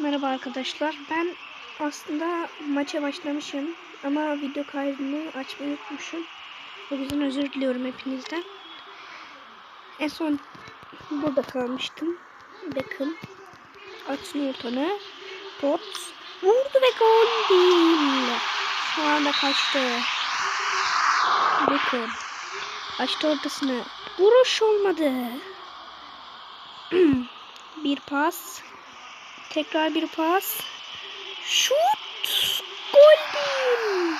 Merhaba arkadaşlar. Ben aslında maça başlamışım ama video kaydını açmayı unutmuşum. O yüzden özür diliyorum hepinizden. En son burada kalmıştım. Beckham açsın ortanı. Pot vurdu ve gol değil. Şu anda kaçtı. Beckham açtı ortasını. Vuruş olmadı. Bir pas. Tekrar bir pas. Şut! Gol değil.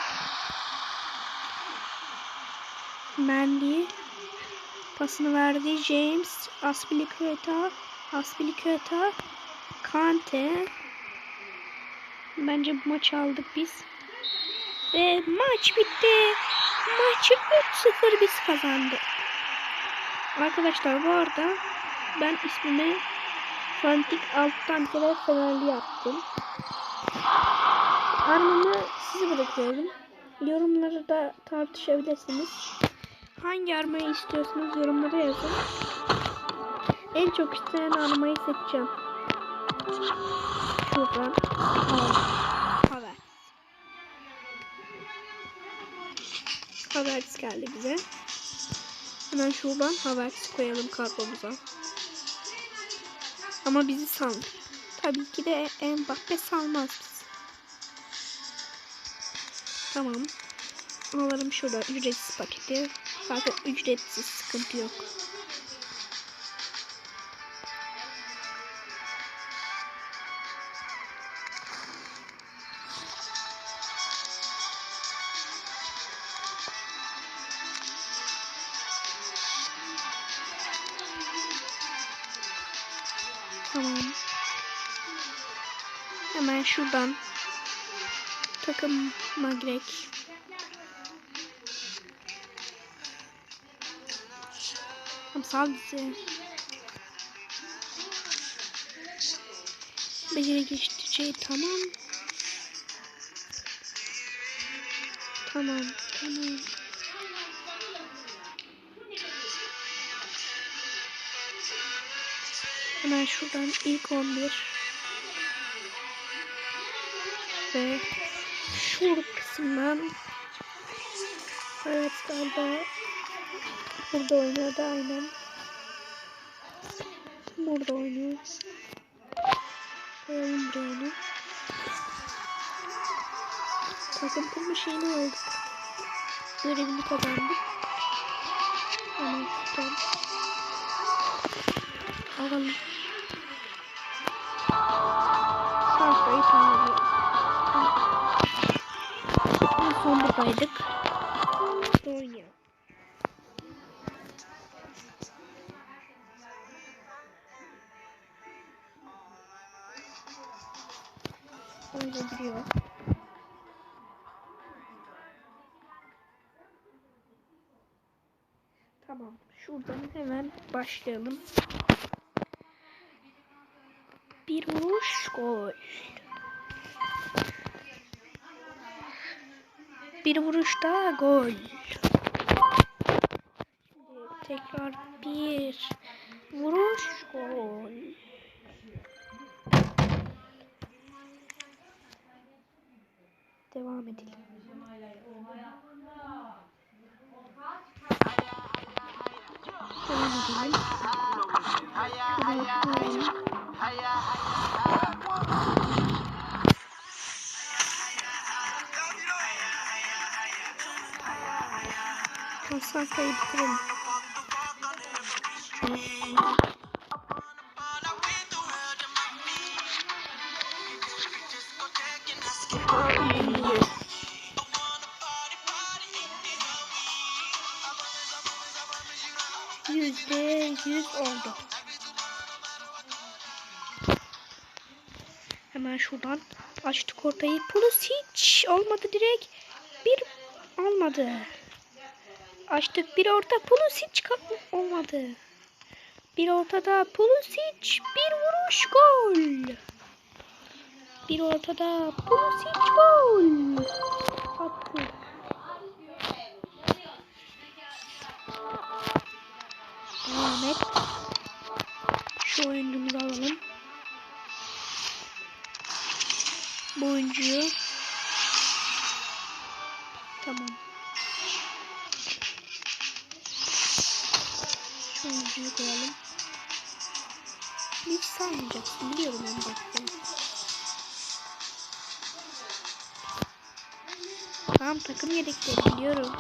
Mendy pasını verdi. James Aspilicueta Aspilicueta Kante Bence bu maçı aldık biz. Ve maç bitti. Maçı 3-0 biz kazandık. Arkadaşlar bu arada ben ismimi Fantik alttan kere fenerli yaptım. Armamı size bırakıyorum. Yorumları da tartışabilirsiniz. Hangi armayı istiyorsunuz yorumlara yazın. En çok isteyen armayı seçeceğim. Şuradan. Haber. Haber geldi bize. Hemen şuradan haber koyalım kargomuza. Ama bizi sal. Tabii ki de Mbappe salmaz bizi. Tamam. Alalım şurada ücretsiz paketi. Zaten ücretsiz sıkıntı yok. Tamam. Hemen şuradan takıma girek. Tamam sağ ol bize. Beceri geçtiği tamam. Tamam, tamam. Hemen şuradan ilk 11 ve şu kısımdan. Evet galiba burada oynuyordu aynen. Burada oynuyor. Koyalım buraya onu kurma şeyini aldık. Görevini kazandık. Hemen şuradan alalım En son buradaydık. Oynayalım. Öyle duruyor. Tamam. Şuradan hemen başlayalım. Bir vuruş gol. Bir vuruş daha gol. Tekrar bir vuruş gol. Devam edelim. Devam edelim. Osaka'yı bitirelim. Yüzde yüz oldu. Hemen şuradan açtık ortayı. Pulisic olmadı direkt. Bir olmadı. Açtık bir orta Pulisic olmadı. Bir ortada Pulisic bir vuruş gol. Bir ortada Pulisic gol. Attık. Devam et. Şu oyuncumuzu alalım. bu oyuncuyu. Tamam takım yedekleri biliyorum.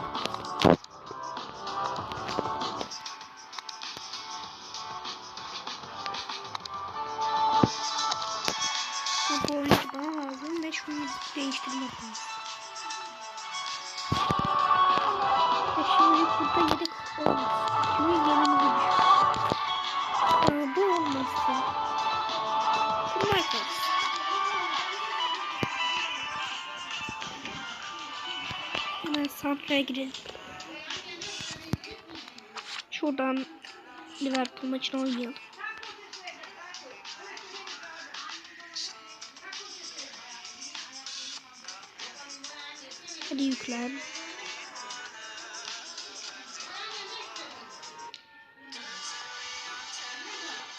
Bu oyuncu bana lazım ve şunu değiştirmek lazım. Hemen santraya girelim. Şuradan Liverpool maçını oynayalım. Hadi yüklen.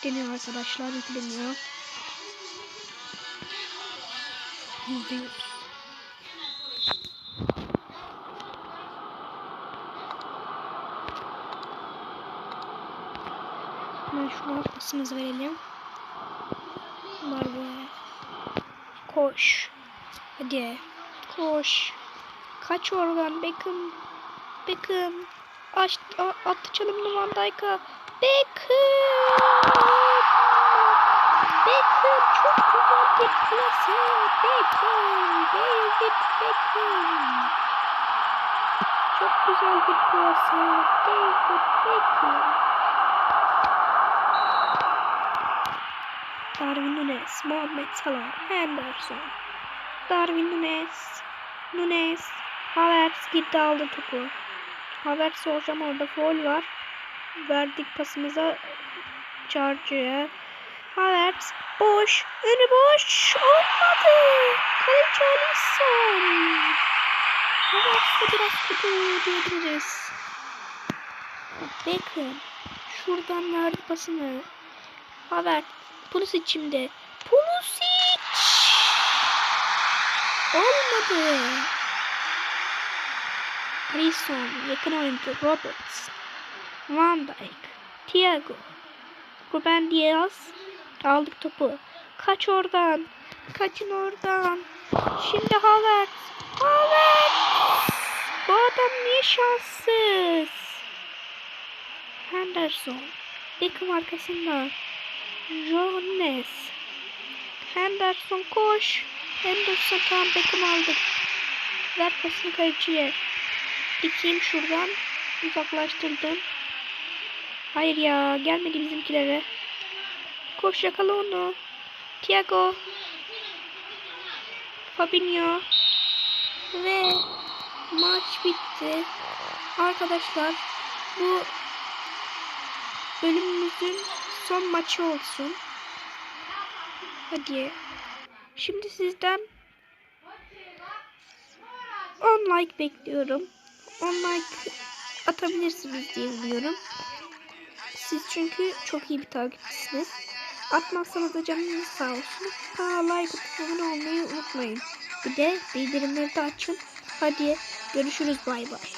Deniyor arkadaşlar yükleniyor. Yüzde yüz. Hemen şuna pasımızı verelim. Bu. Koş. Hadi. Koş. Kaç oradan Beckham. Beckham. Aç, a- attı çalımını Van Dijk'a. Beckham. Beckham çok güzel bir plase. Beckham. David Beckham. Çok güzel bir plase. David Beckham. Darwin Nunes, Muhammed Salah, Henderson. Darwin Nunes, Nunes, Havertz gitti aldı topu. Havertz hocam orada foul var. Verdik pasımıza Charger'a. Havertz boş, önü boş, olmadı. Kaleci Alisson. Havertz de biraz kötü diyebiliriz. Beckham şuradan verdi pasını. Havertz Pulisic şimdi. Pulisic! Olmadı. Alisson yakın oyuncu Roberts. Van Dijk. Thiago. Ruben Diaz. Aldık topu. Kaç oradan. Kaçın oradan. Şimdi Havertz. Havertz. Bu adam niye şanssız? Henderson. Beckham arkasında. Jones. Henderson koş. Henderson tam Beckham aldık. Ver pasını kaleciye. Dikeyim şuradan. Uzaklaştırdım. Hayır ya. Gelmedi bizimkilere. Koş yakala onu. Thiago. Fabinho. Ve maç bitti. Arkadaşlar bu bölümümüzün son maçı olsun. Hadi. Şimdi sizden 10 like bekliyorum. 10 like atabilirsiniz diye biliyorum. Siz çünkü çok iyi bir takipçisiniz. Atmazsanız da canınız sağ olsun. Kanala like abone olmayı unutmayın. Bir de bildirimleri de açın. Hadi görüşürüz bay bay.